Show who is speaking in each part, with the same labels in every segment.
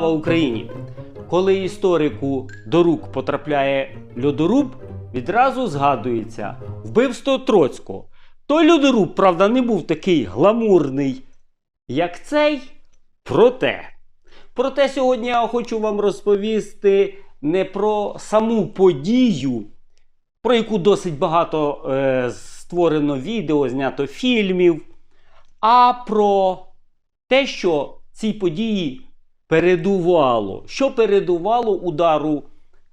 Speaker 1: Слава Україні! Коли історику до рук потрапляє льодоруб, відразу згадується вбивство Троцького. Той льодоруб, правда, не був такий гламурний, як цей. Проте. Проте сьогодні я хочу вам розповісти не про саму подію, про яку досить багато е, створено відео, знято фільмів, а про те, що цій події передувало. Що передувало удару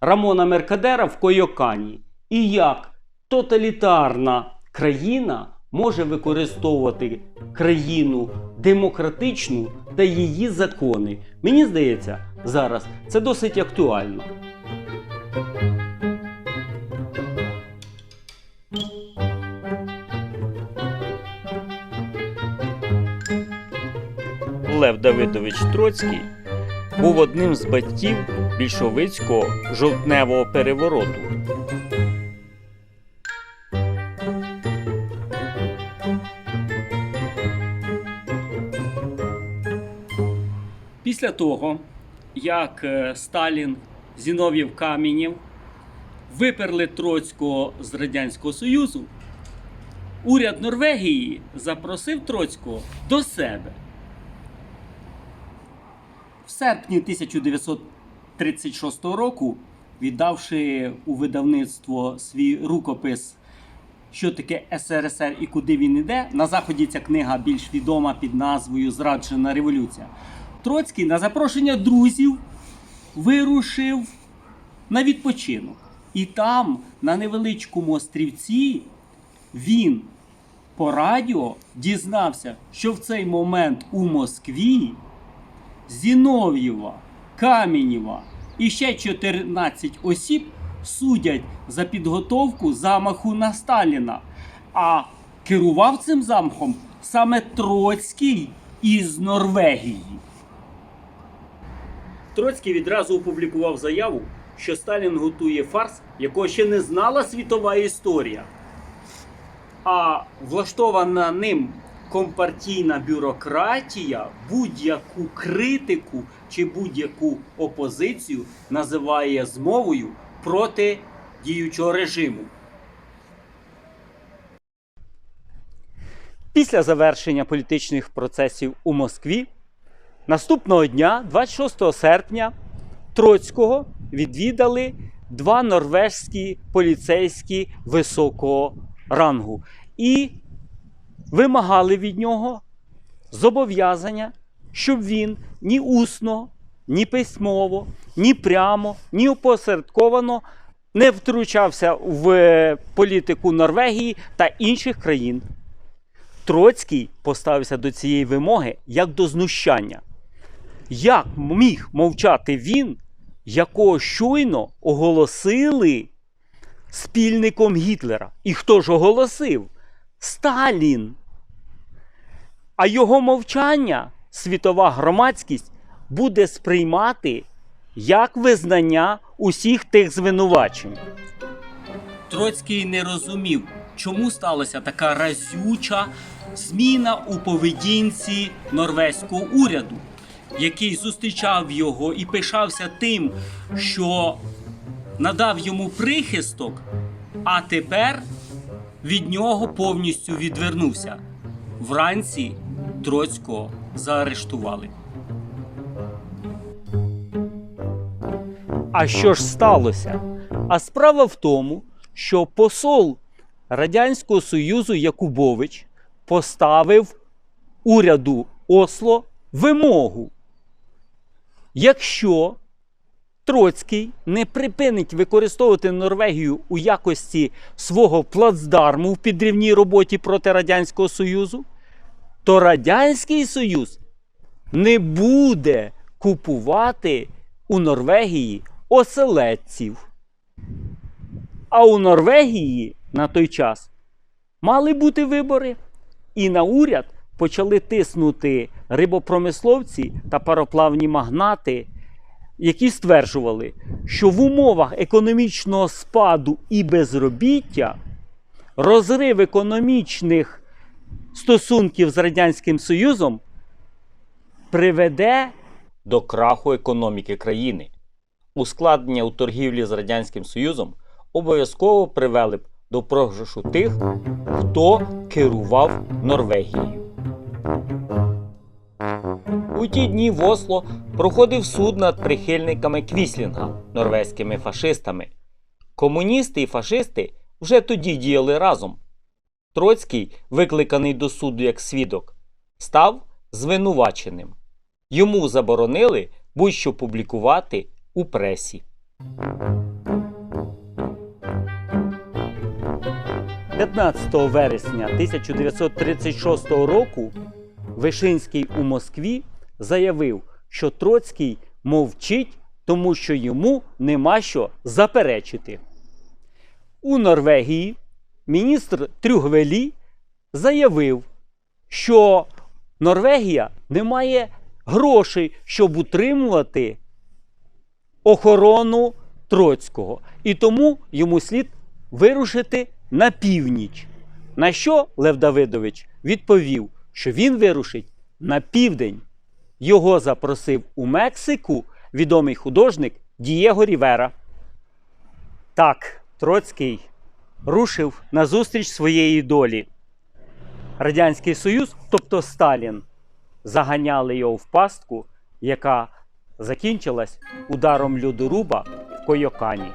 Speaker 1: Рамона Меркадера в Койокані? І як тоталітарна країна може використовувати країну демократичну та її закони? Мені здається, зараз це досить актуально. Лев Давидович Троцький був одним з батьків більшовицького жовтневого перевороту. Після того, як е, Сталін, Зінов'єв Камінєв виперли Троцького з Радянського Союзу, уряд Норвегії запросив Троцького до себе. Серпні 1936 року, віддавши у видавництво свій рукопис, що таке СРСР і куди він іде, на заході ця книга більш відома під назвою Зраджена революція. Троцький на запрошення друзів вирушив на відпочинок. І там, на невеличкому острівці, він по радіо дізнався, що в цей момент у Москві Зінов'єва, Камінєва і ще 14 осіб судять за підготовку замаху на Сталіна. А керував цим замахом саме Троцький із Норвегії. Троцький відразу опублікував заяву, що Сталін готує фарс, якого ще не знала світова історія. А влаштована ним компартійна бюрократія будь-яку критику чи будь-яку опозицію називає змовою проти діючого режиму. Після завершення політичних процесів у Москві наступного дня, 26 серпня, Троцького відвідали два норвежські поліцейські високого рангу і вимагали від нього зобов'язання, щоб він ні усно, ні письмово, ні прямо, ні опосередковано не втручався в е, політику Норвегії та інших країн. Троцький поставився до цієї вимоги як до знущання. Як міг мовчати він, якого щойно оголосили спільником Гітлера? І хто ж оголосив? Сталін. А його мовчання світова громадськість буде сприймати як визнання усіх тих звинувачень. Троцький не розумів, чому сталася така разюча зміна у поведінці норвезького уряду, який зустрічав його і пишався тим, що надав йому прихисток, а тепер від нього повністю відвернувся. Вранці Троцького заарештували. А що ж сталося? А справа в тому, що посол Радянського Союзу Якубович поставив уряду Осло вимогу. Якщо Троцький не припинить використовувати Норвегію у якості свого плацдарму в підрівній роботі проти Радянського Союзу, то Радянський Союз не буде купувати у Норвегії оселедців. А у Норвегії на той час мали бути вибори, і на уряд почали тиснути рибопромисловці та пароплавні магнати, які стверджували, що в умовах економічного спаду і безробіття розрив економічних стосунків з Радянським Союзом приведе до краху економіки країни. Ускладнення у торгівлі з Радянським Союзом обов'язково привели б до програшу тих, хто керував Норвегією. У ті дні в Осло проходив суд над прихильниками Квіслінга, норвезькими фашистами. Комуністи і фашисти вже тоді діяли разом. Троцький, викликаний до суду як свідок, став звинуваченим. Йому заборонили будь-що публікувати у пресі. 15 вересня 1936 року Вишинський у Москві заявив, що Троцький мовчить, тому що йому нема що заперечити. У Норвегії міністр Трюгвелі заявив, що Норвегія не має грошей, щоб утримувати охорону Троцького. І тому йому слід вирушити на північ. На що Лев Давидович відповів, що він вирушить на південь. Його запросив у Мексику відомий художник Дієго Рівера. Так, Троцький рушив назустріч своєї долі. Радянський Союз, тобто Сталін, заганяли його в пастку, яка закінчилась ударом льодоруба в Койокані.